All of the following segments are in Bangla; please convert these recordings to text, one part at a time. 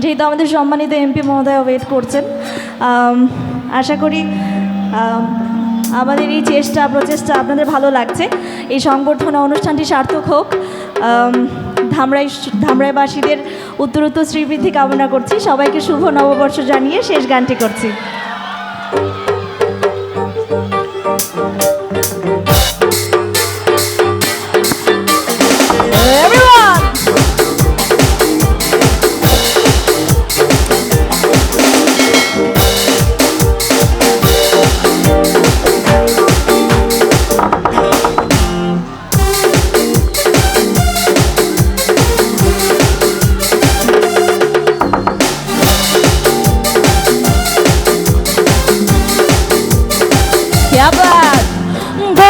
যেহেতু আমাদের সম্মানিত এমপি মহোদয় ওয়েট করছেন আশা করি আমাদের এই চেষ্টা, প্রচেষ্টা আপনাদের ভালো লাগছে। এই সংবর্ধনা অনুষ্ঠানটি সার্থক হোক। ধামরাই, ধামরাইবাসীদের উত্তরোত্তর শ্রীবৃদ্ধি কামনা করছি। সবাইকে শুভ নববর্ষ জানিয়ে শেষ গানটি করছি।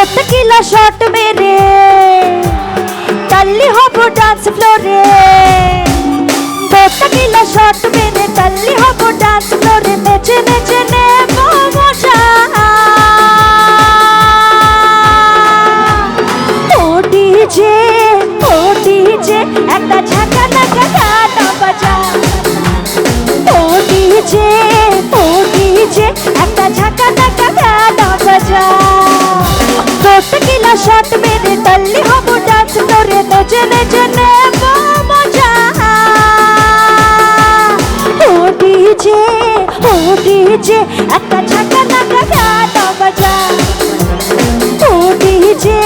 গোট কিলা শট মেরে তল্লি হব ডান্স ফ্লোরে গোট কিলা শট মেরে তল্লি হব ডান্স ফ্লোরে নেচে নেচে ডিজে একটা ঝাঁকা লাগা গানা বাজা ও ডিজে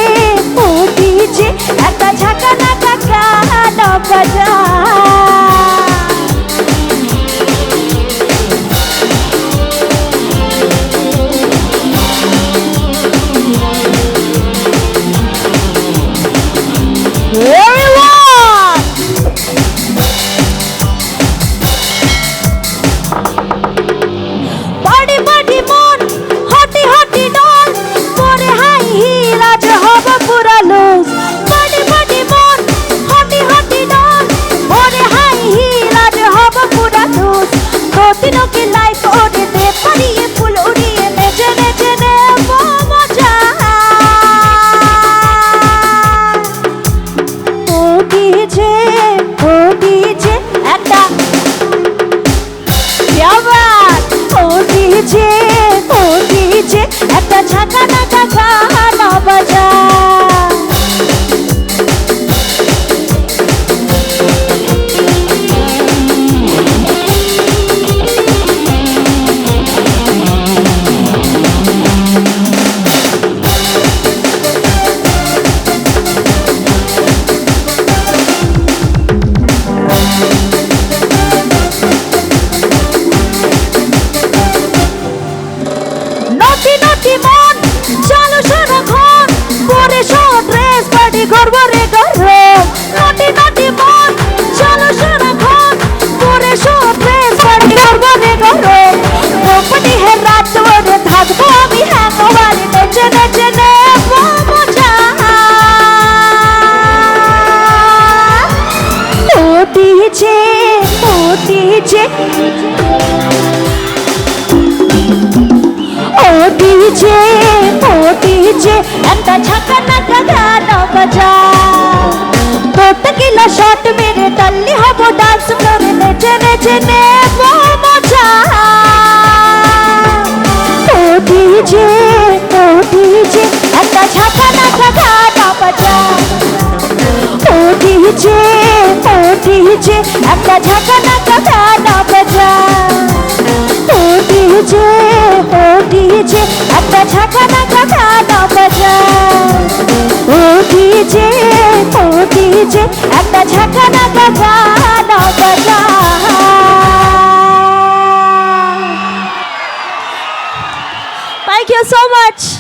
ও ডিজে একটা ঝাঁকা লাগা গানা বাজা ডিজে ও ডিজে একটা ডিজে ও ডিজে ও ডিজে একটা ঝাঁকা নাকা গানা বাজা। তোট কিলো শট মেরে তল্লি হব ডান্স ফ্লোরে নেচে নেচে নেব মজা। ও ডিজে ও ডিজে একটা ঝাঁকা নাকা গানা বাজা। ও ডিজে ডিজে একটা ঝাঁকা নাকা গানা বাজা ও ডিজে ও ডিজে একটা ঝাঁকা নাকা গানা বাজা ও ডিজে ও ডিজে একটা ঝাঁকা নাকা গানা বাজা Thank you so much.